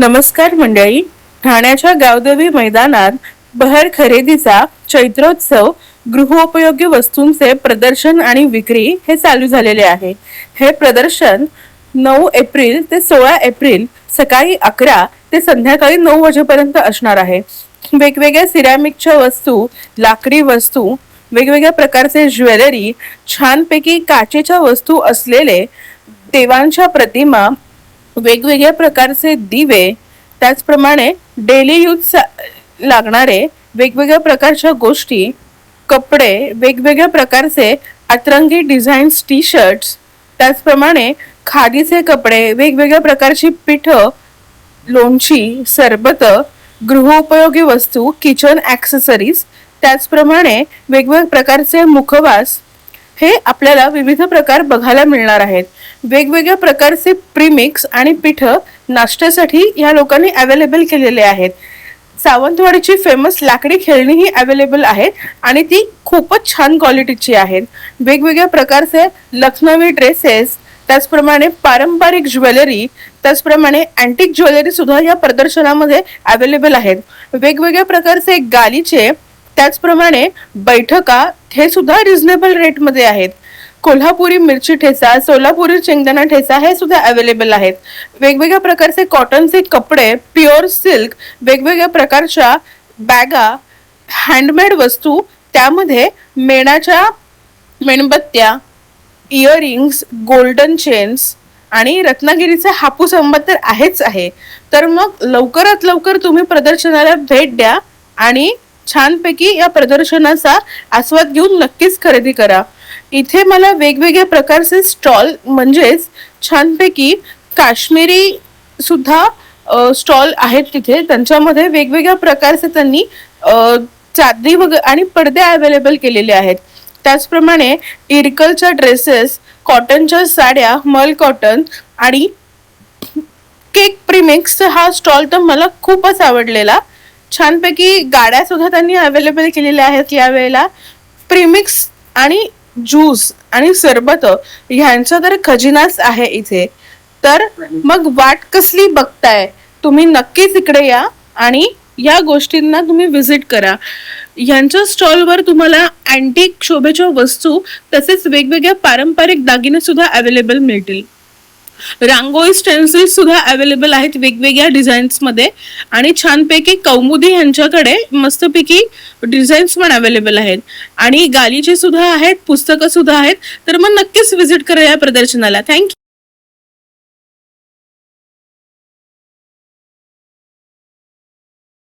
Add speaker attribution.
Speaker 1: नमस्कार मंडळी. ठाण्याच्या गावदेवी मैदानात बहर खरेदीचा चैत्रोत्सव गृहोपयोगी वस्तूंचे प्रदर्शन आणि विक्री हे चालू झालेले आहे. हे प्रदर्शन नऊ एप्रिल ते सोळा एप्रिल सकाळी अकरा ते संध्याकाळी नऊ वाजेपर्यंत असणार आहे. वेगवेगळ्या सिरॅमिकच्या वस्तू लाकडी वस्तू वेगवेगळ्या प्रकारचे ज्वेलरी छानपैकी काचेच्या वस्तू असलेले देवांच्या प्रतिमा वेगवेगळ्या प्रकारचे दिवे त्याचप्रमाणे डेली यूज लागणारे वेगवेगळ्या प्रकारच्या गोष्टी कपडे वेगवेगळ्या प्रकारचे अतरंगी डिझाईन्स टी शर्ट्स त्याचप्रमाणे खादीचे कपडे वेगवेगळ्या प्रकारची पिठं लोणची सरबत गृहोपयोगी वस्तू किचन ॲक्सेसरीज त्याचप्रमाणे वेगवेगळ्या प्रकारचे मुखवास हे आपल्याला विविध प्रकार बघायला मिळणार आहेत. वेगवेगळ्या प्रकारचे प्रीमिक्स आणि पिठं नाश्त्यासाठी या लोकांनी अवेलेबल केलेले आहेत. सावंतवाडीची फेमस लाकडी खेळणी ही अवेलेबल आहे आणि ती खूपच छान क्वालिटीची आहेत. वेगवेगळ्या प्रकारचे लखनवी ड्रेसेस त्याचप्रमाणे पारंपरिक ज्वेलरी त्याचप्रमाणे अँटिक ज्वेलरी सुद्धा या प्रदर्शनामध्ये अवेलेबल आहेत. वेगवेगळ्या प्रकारचे गालीचे त्याचप्रमाणे बैठका हे सुद्धा रिझनेबल रेटमध्ये आहेत. कोल्हापुरी मिरची ठेचा सोलापुरी शेंगदाणा ठेचा हे सुद्धा अवेलेबल आहेत. वेगवेगळ्या प्रकारचे कॉटनचे कपडे प्युअर सिल्क वेगवेगळ्या प्रकारच्या बॅगा हँडमेड वस्तू त्यामध्ये मेणाच्या मेणबत्त्या इयरिंग्स गोल्डन चेन्स आणि रत्नागिरीचा हापूस आंबा तर आहेच आहे. तर मग लवकरात लवकर तुम्ही प्रदर्शनाला भेट द्या आणि छानपैकी या प्रदर्शनाचा आस्वाद घेऊन नक्कीच खरेदी करा. इथे मला वेगवेगळ्या प्रकारचे स्टॉल म्हणजेच छानपैकी काश्मीरी सुद्धा स्टॉल आहेत तिथे. त्यांच्यामध्ये वेगवेगळ्या प्रकारचे त्यांनी चादरी वगैरे आणि पडदे अवेलेबल केलेले आहेत. त्याचप्रमाणे इरकलच्या ड्रेसेस कॉटनच्या साड्या मल कॉटन आणि केक प्रीमिक्स हा स्टॉल तर मला खूपच आवडलेला. छानपैकी गाड्या सुद्धा त्यांनी अवेलेबल केलेल्या आहेत यावेळेला. प्रीमिक्स आणि ज्यूस आणि सरबत ह्यांचा तर खजिनाच आहे इथे. तर मग वाट कसली बघताय? तुम्ही नक्कीच इकडे या आणि या गोष्टींना तुम्ही व्हिजिट करा. यांच्या स्टॉलवर तुम्हाला अँटिक शोभेच्या वस्तू तसेच वेगवेगळ्या पारंपरिक दागिने सुद्धा अवेलेबल मिळतील. रांगोळी स्टेन्सिल्स सुद्धा अवेलेबल आहेत वेगवेगळ्या डिझाईन्समध्ये आणि छानपैकी कौमुदी यांच्याकडे मस्तपैकी डिझाईन्स पण अवेलेबल आहेत. आणि गालीचे सुद्धा आहेत पुस्तकं सुद्धा आहेत. तर मग नक्कीच विजिट करा या प्रदर्शनाला. थँक्यू